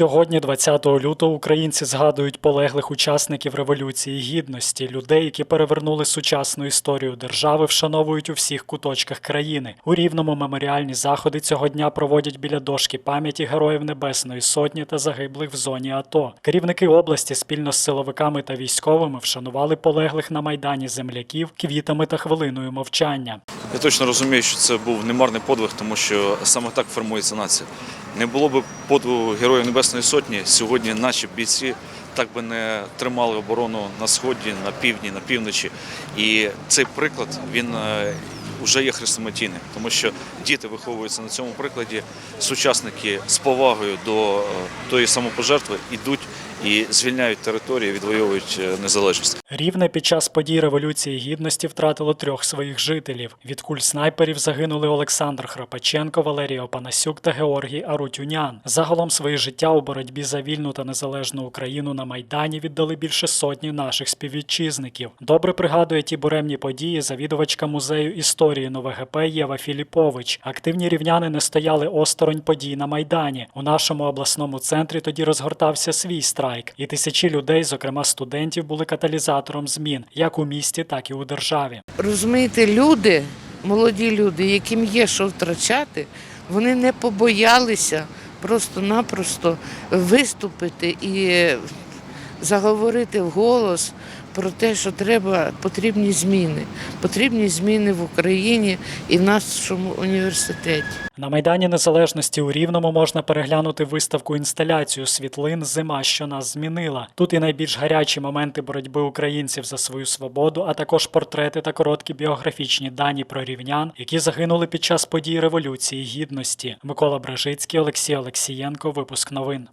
Сьогодні, 20 лютого, українці згадують полеглих учасників Революції Гідності, людей, які перевернули сучасну історію держави, вшановують у всіх куточках країни. У рівному меморіальні заходи цього дня проводять біля дошки пам'яті героїв Небесної Сотні та загиблих в зоні АТО. Керівники області спільно з силовиками та військовими вшанували полеглих на майдані земляків квітами та хвилиною мовчання. Я точно розумію, що це був немарний подвиг, тому що саме так формується нація. Не було б подвигу Героїв Небесної Сотні, сьогодні наші бійці так би не тримали оборону на сході, на півдні, на півночі. І цей приклад він е, вже є хрестоматійним, тому що діти виховуються на цьому прикладі. Сучасники з повагою до е, тої самопожертви йдуть і звільняють території, відвоюють е, незалежність. Рівне під час подій Революції Гідності втратило трьох своїх жителів. Від куль снайперів загинули Олександр Храпаченко, Валерій Опанасюк та Георгій Арутюнян. Загалом своє життя у боротьбі за вільну та незалежну Україну на Майдані віддали більше сотні наших співвітчизників. Добре пригадує ті буремні події завідувачка музею історії НовГП Єва Філіпович. Активні рівняни не стояли осторонь подій на Майдані. У нашому обласному центрі тоді розгортався свій страйк, і тисячі людей, зокрема студентів, були каталізатором змін як у місті, так і у державі. Розумієте, люди, молоді люди, яким є що втрачати, вони не побоялися просто-напросто виступити і заговорити вголос про те, що треба потрібні зміни. Потрібні зміни в Україні і в нашому університеті. На Майдані Незалежності у Рівному можна переглянути виставку інсталяцію світлин Зима, що нас змінила. Тут і найбільш гарячі моменти боротьби українців за свою свободу, а також портрети та короткі біографічні дані про рівнян, які загинули під час подій Революції Гідності. Микола Бражицький, Олексій Олексієнко. Випуск новин.